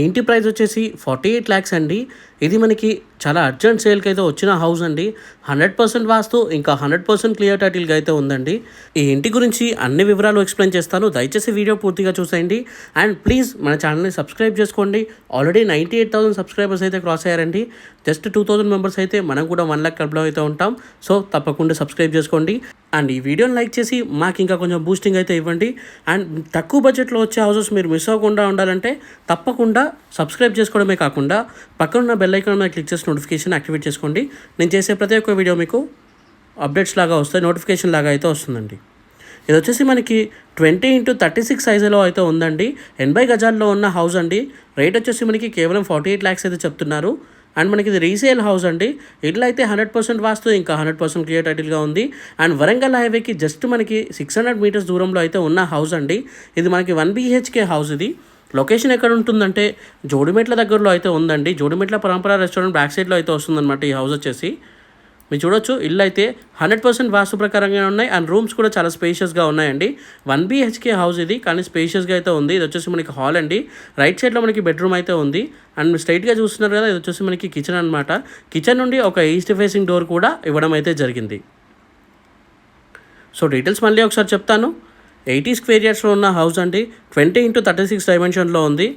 ఏంటి ప్రైస్ వచ్చేసి forty eight lakhs అండి. ఇది మనకి చాలా అర్జెంట్ సేల్కి అయితే వచ్చిన హౌస్ అండి. హండ్రెడ్ పర్సెంట్ వాస్తు ఇంకా హండ్రెడ్ పర్సెంట్ క్లియర్ టైటిల్గా అయితే ఉందండి. ఈ ఇంటి గురించి అన్ని వివరాలు ఎక్స్ప్లెయిన్ చేస్తాను. దయచేసి వీడియో పూర్తిగా చూసేయండి. అండ్ ప్లీజ్ మన ఛానల్ని సబ్స్క్రైబ్ చేసుకోండి. Already ninety eight thousand subscribers అయితే క్రాస్ అయ్యారండి. జస్ట్ టూ థౌసండ్ మెంబర్స్ అయితే మనం కూడా వన్ ల్యాక్ క్లబ్లో అయితే ఉంటాం. సో తప్పకుండా సబ్స్క్రైబ్ చేసుకోండి. అండ్ ఈ వీడియోని లైక్ చేసి మాకు ఇంకా కొంచెం బూస్టింగ్ అయితే ఇవ్వండి. అండ్ తక్కువ బడ్జెట్లో వచ్చే హౌసెస్ మీరు మిస్ అవ్వకుండా ఉండాలంటే తప్పకుండా సబ్స్క్రైబ్ చేసుకోవడమే కాకుండా పక్కన బెల్ ఐకాన్ మీద క్లిక్ చేసి నోటిఫికేషన్ యాక్టివేట్ చేసుకోండి. నేను చేసే ప్రతి ఒక్క వీడియో మీకు అప్డేట్స్ లాగా వస్తాయి నోటిఫికేషన్ లాగా అయితే వస్తుందండి. ఇది వచ్చేసి మనకి ట్వంటీ ఇంటూ థర్టీ సిక్స్ సైజులో అయితే ఉందండి. ఎనభై గజాల్లో ఉన్న హౌస్ అండి. రేట్ వచ్చేసి మనకి కేవలం ఫార్టీ ఎయిట్ ల్యాక్స్ అయితే చెప్తున్నారు. అండ్ మనకి ఇది రీసేల్ హౌస్ అండి. ఇట్లా అయితే హండ్రెడ్ పర్సెంట్ వాస్తు ఇంకా హండ్రెడ్ పర్సెంట్ క్లియర్ టైటిల్గా ఉంది. అండ్ వరంగల్ హైవేకి జస్ట్ మనకి సిక్స్ హండ్రెడ్ మీటర్స్ దూరంలో అయితే ఉన్న హౌస్ అండి. ఇది మనకి వన్ బీహెచ్కే హౌస్ ఇది. లొకేషన్ ఎక్కడ ఉంటుందంటే జోడిమెట్ల దగ్గరలో అయితే ఉందండి. జోడిమెట్ల పరంపర రెస్టారెంట్ బ్యాక్ సైడ్లో అయితే వస్తుందన్నమాట ఈ హౌస్ వచ్చేసి. మీరు చూడొచ్చు ఇల్లు అయితే హండ్రెడ్ పర్సెంట్ వాస్తు ప్రకారంగా ఉన్నాయి అండ్ రూమ్స్ కూడా చాలా స్పేషియస్గా ఉన్నాయండి. వన్ బీహెచ్కే హౌస్ ఇది కానీ స్పేషియస్గా అయితే ఉంది. ఇది వచ్చేసి మనకి హాల్ అండి. రైట్ సైడ్లో మనకి బెడ్రూమ్ అయితే ఉంది. అండ్ స్ట్రైట్గా చూస్తున్నారు కదా ఇది వచ్చేసి మనకి కిచెన్ అనమాట కిచెన్ నుండి ఒక ఈస్ట్ ఫేసింగ్ డోర్ కూడా ఇవ్వడం అయితే జరిగింది. సో డీటెయిల్స్ మళ్ళీ ఒకసారి చెప్తాను. ఎయిటీ స్క్వేర్ ఇయర్స్లో ఉన్న హౌస్ అండి. ట్వంటీ ఇంటూ థర్టీ సిక్స్ డైమెన్షన్లో ఉంది.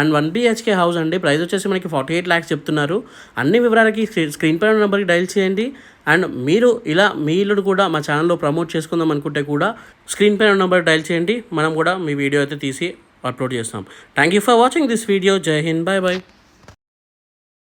అండ్ వన్ బిహెచ్కే హౌస్ అండి. ప్రైస్ వచ్చేసి మనకి ఫార్టీ ఎయిట్ ల్యాక్స్ చెప్తున్నారు. అన్ని వివరాలకి స్క్రీన్ పైన నెంబర్కి డైల్ చేయండి. అండ్ మీరు ఇలా మీ ఇల్లుడు కూడా మా ఛానల్లో ప్రమోట్ చేసుకుందాం అనుకుంటే కూడా స్క్రీన్ పైన నెంబర్ డైల్ చేయండి. మనం కూడా మీ వీడియో అయితే తీసి అప్లోడ్ చేస్తాం. Thank you for watching this video Jai Hind bye bye